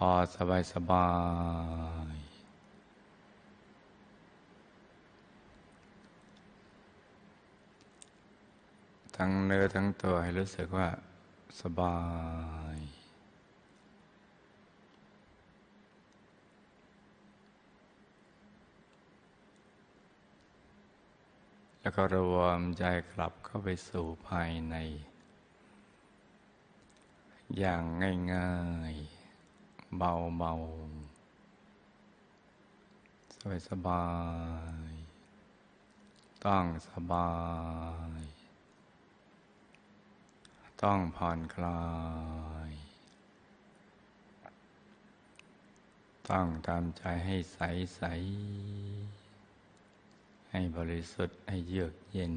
พอสบายสบาย ทั้งเนื้อทั้งตัวให้รู้สึกว่าสบาย แล้วก็รวมใจกลับเข้าไปสู่ภายใน อย่างง่าย ๆ เบาๆสบายสบาย ต้องสบาย ต้องผ่อนคลาย ต้องตามใจให้ใสใส ให้บริสุทธิ์ให้เยือกเย็น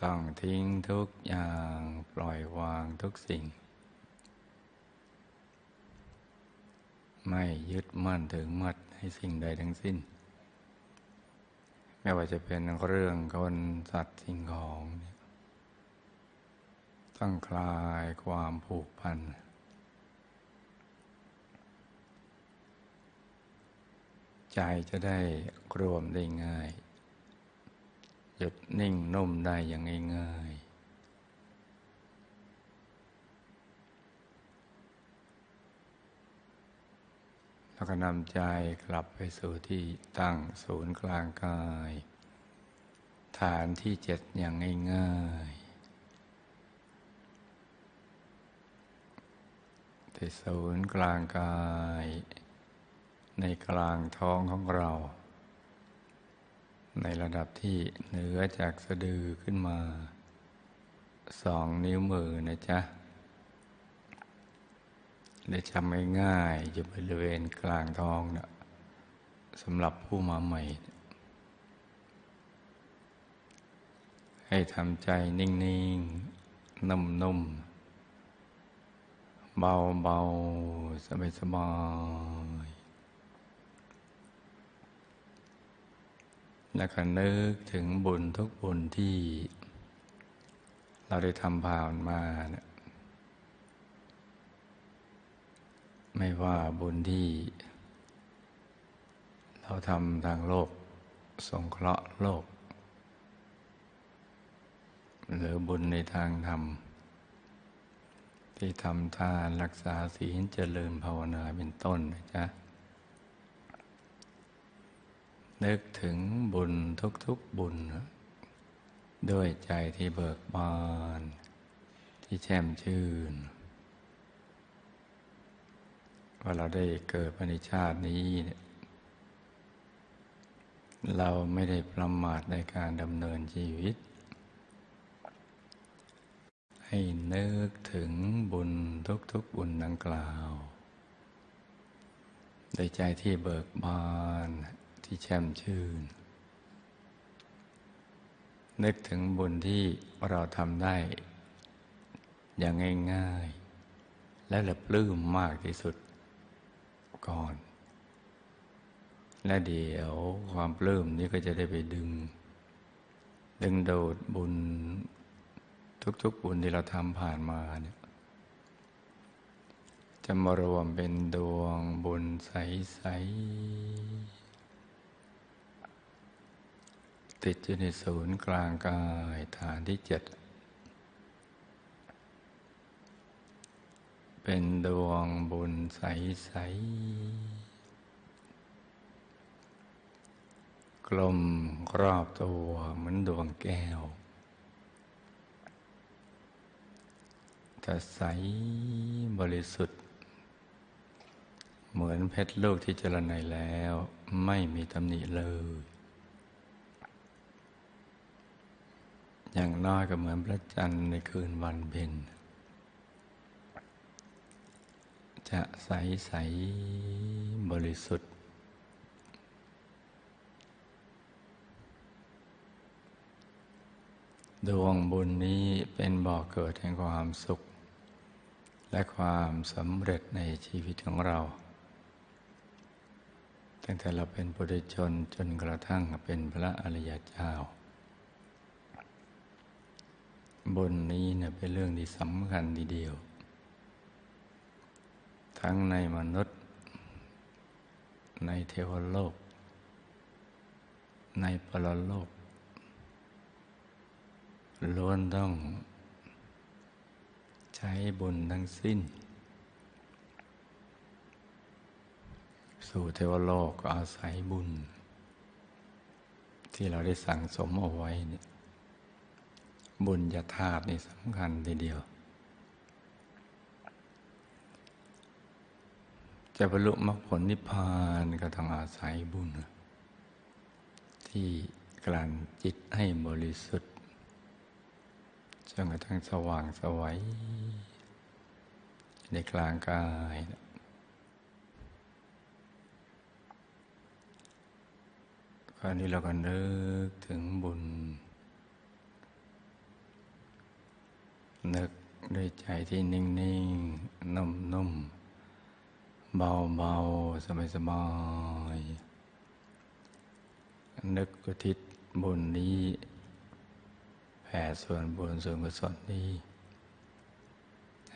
ต้องทิ้งทุกอย่างปล่อยวางทุกสิ่ง ไม่ยึดมั่นถึงมัดให้สิ่งใดทั้งสิ้น ไม่ว่าจะเป็นเรื่องคนสัตว์สิ่งของต้องคลายความผูกพันใจจะได้รวมได้ง่าย หยุดนิ่งนุ่มได้อย่างง่าย แล้วก็นำใจกลับไปสู่ที่ตั้งศูนย์กลางกาย ฐานที่เจ็ดอย่างง่ายๆที่ศูนย์กลางกาย ในกลางท้องของเรา ในระดับที่เหนือจากสะดือขึ้นมาสองนิ้วมือนะจ๊ะ ได้จำง่ายๆอยู่บริเวณกลางท้องนะสำหรับผู้มาใหม่ ให้ทำใจนิ่งๆ นุ่มๆ เบาๆ สบายๆแล้วก็นึกถึงบุญทุกบุญที่ เราได้ทำผ่านมาเนี่ย ไม่ว่าบุญที่ เราทำทางโลก สงเคราะห์โลก หรือบุญในทางธรรม ที่ทำทานรักษาศีลเจริญภาวนาเป็นต้นนะจ๊ะ นึกถึงบุญทุกๆบุญ ด้วยใจที่เบิกบาน ที่แช่มชื่น ว่าเราได้เกิดมาในชาตินี้เนี่ยเราไม่ได้ประมาทในการดำเนินชีวิต ให้นึกถึงบุญทุกๆบุญดังกล่าวด้วยใจที่เบิกบานที่แช่มชื่น นึกถึงบุญที่เราทำได้ อย่างง่าย ๆ และละปลื้มมากที่สุด ก่อน และเดี๋ยวความปลื้มนี้ก็จะได้ไปดึง ดึงโดดบุญทุกๆบุญที่เราทำผ่านมาเนี่ยจะมารวมเป็นดวงบุญใส ๆ ติดอยู่ในศูนย์กลางกายฐานที่เจ็ด เป็นดวงบุญใส ๆ กลมรอบตัวเหมือนดวงแก้วแต่ใสบริสุทธิ์ เหมือนเพชรลูกที่เจรไนแล้วไม่มีตำหนิเลย อย่างน้อยก็เหมือนพระจันทร์ในคืนวันเพ็ญ จะใสใสบริสุทธิ์ ดวงบุญนี้เป็นบ่อกเกิดแห่งความสุข และความสำเร็จในชีวิตของเรา ตั้งแต่เราเป็นปุถุชนจนกระทั่งเป็นพระอริยเจ้า บุญนี้เนี่ยเป็นเรื่องที่สำคัญทีเดียว ทั้งในมนุษย์ ในเทวโลก ในปรโลก ล้วนต้อง ใช้บุญทั้งสิ้น สู่เทวโลกอาศัยบุญ ที่เราได้สั่งสมเอาไว้เนี่ยบุญญาธาตุนี่สำคัญทีเดียว จะบรรลุมรรคผลนิพพานก็ต้องอาศัยบุญ ที่กลั่นจิตให้บริสุทธิ์จนกระทั่งสว่างสวัยในกลางกาย คราวนี้เราก็นึกถึงบุญ นึกด้วยใจที่นิ่ง ๆ นุ่ม ๆ เบาๆสบายๆนึกกุทิศบุญนี้ แผ่ส่วนบุญส่วนกุศลนี้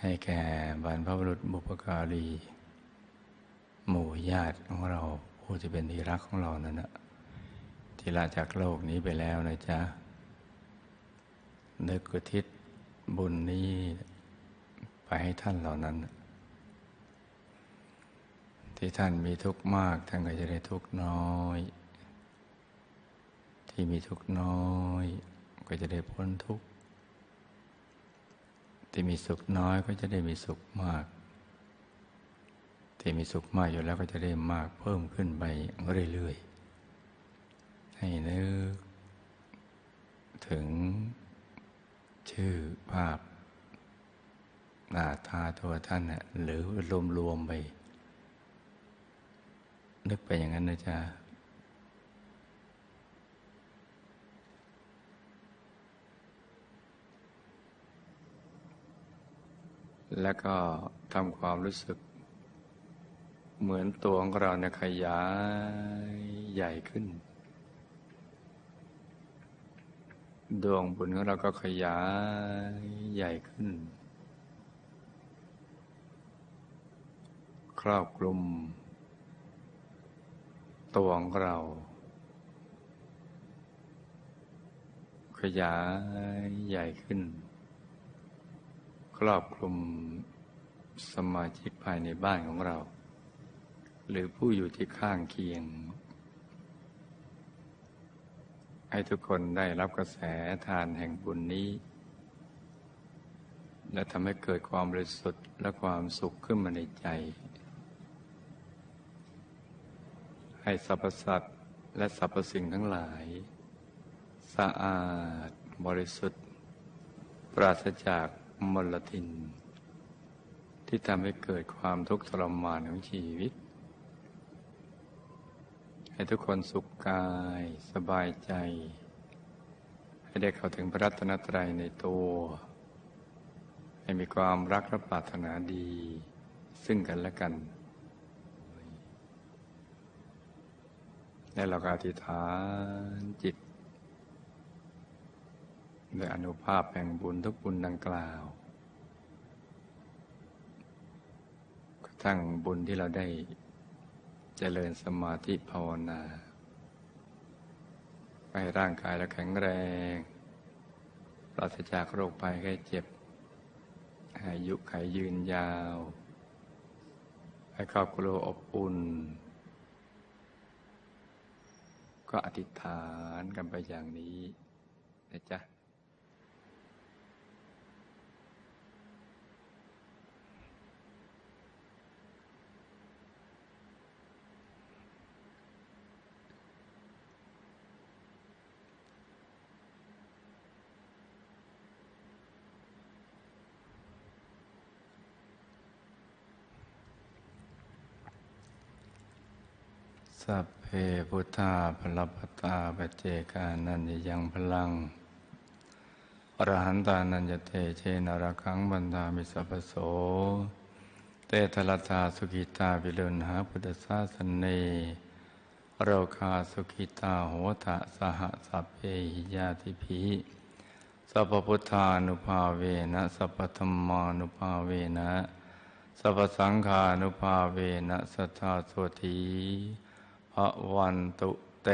ให้แก่บรรพบุรุษบุพการี หมู่ญาติของเราผู้จะเป็นที่รักของเรานั่นนะที่ลาจากโลกนี้ไปแล้วนะจ๊ะ นึกกุทิศบุญนี้ ไปให้ท่านเหล่านั้น ที่ท่านมีทุกข์มาก ท่านก็จะได้ทุกข์น้อย ที่มีทุกข์น้อย ก็จะได้พ้นทุกข์ ที่มีสุขน้อยก็จะได้มีสุขมาก ที่มีสุขมากอยู่แล้วก็จะได้มากเพิ่มขึ้นไปเรื่อยๆ ให้นึกถึงชื่อภาพหน้าตาตัวท่านน่ะหรือรวมๆไป นึกไปอย่างนั้นนะจ๊ะแล้วก็ทำความรู้สึก เหมือนตัวของเราเนี่ยขยายใหญ่ขึ้น ดวงบุญของเราก็ขยายใหญ่ขึ้น ครอบคลุม ตัวของเรา ขยายใหญ่ขึ้น ครอบคลุมสมาชิกภายในบ้านของเรา หรือผู้อยู่ที่ข้างเคียง ให้ทุกคนได้รับกระแสทานแห่งบุญนี้ และทำให้เกิดความบริสุทธิ์และความสุขขึ้นมาในใจ ให้สรรพสัตว์และสรรพสิ่งทั้งหลาย สะอาดบริสุทธิ์ ปราศจากมลทิน ที่ทำให้เกิดความทุกข์ทรมานของชีวิต ให้ทุกคนสุขกายสบายใจ ให้ได้เข้าถึงพระรัตนตรัยในตัว ให้มีความรักและปรารถนาดี ซึ่งกันและกัน และเราก็อธิษฐานจิตโดยอนุภาพแห่งบุญทุกบุญดังกล่าวกระทั่งบุญที่เราได้เจริญสมาธิภาวนาให้ร่างกายเราแข็งแรงปราศจากโรคภัยไข้เจ็บให้ยุขไขยืนยาว ให้ครอบครัวอบอุ่น ก็อธิษฐานกันไปอย่างนี้นะจ๊ะทราบ เพพุทธาพลปตาปเจกานันยยังพลัง อรหันตานันยเตเชนรคังบันดามิสัพโส เตทลตาสุกิตาวิลุนหาพุทธศาสนเนโรคาสุขิตาโหทะสหสัพเพหิยาติภิสัพพุทธานุภาเวนะสัพพธรรมานุภาเวนะสัพสังฆานุภาเวนะสัทธาโสธี วันตุเต